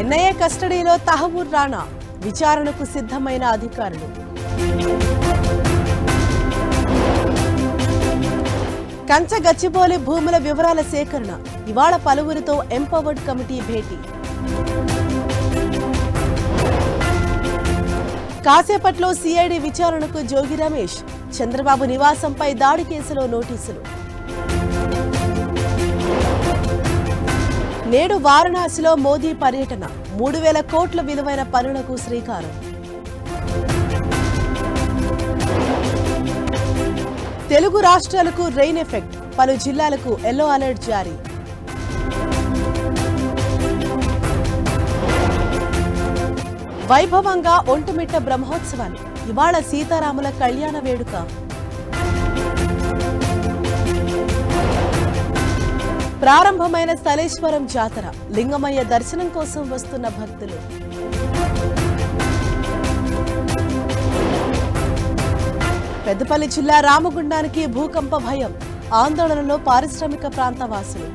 NIA కస్టడీలో తహవూర్ రాణా విచారణకు సిద్ధమైన అధికారులు. కంచ భూముల వివరాల సేకరణ ఇవాళ పలువురితో ఎంపవర్డ్ కమిటీ భేటీ. కాసేపట్లో సిఐడి విచారణకు జోగి రమేష్ చంద్రబాబు నివాసంపై దాడి కేసులో నోటీసులు. నేడు వారణాసిలో మోదీ పర్యటన. మూడు వేల కోట్ల విలువైన పనులకు శ్రీకారం. తెలుగు రాష్ట్రాలకు రెయిన్ ఎఫెక్ట్. పలు జిల్లాలకు ఎల్లో అలర్ట్ జారీ. వైభవంగా ఒంటిమిట్ట బ్రహ్మోత్సవాలు. ఇవాళ సీతారాముల కళ్యాణ వేడుక. ప్రారంభమైన స్థలేశ్వరం జాతర లింగమయ్య దర్శనం కోసం వస్తున్న భక్తులు. పెద్దపల్లి జిల్లా రామగుండానికి భూకంప భయం ఆందోళనలో పారిశ్రామిక ప్రాంత వాసులు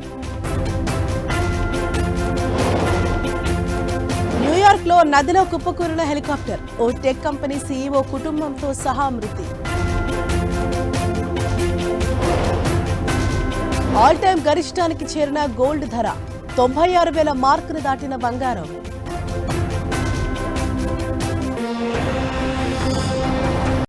న్యూయార్క్లో నదిలో కుప్పకూరిన హెలికాప్టర్ ఓ టెక్ కంపెనీ సీఈఓ కుటుంబంతో సహా మృతి. ఆల్ టైమ్ గరిష్టానికి చేరిన గోల్డ్ ధర తొంభై ఆరు వేల మార్కును దాటిన బంగారం.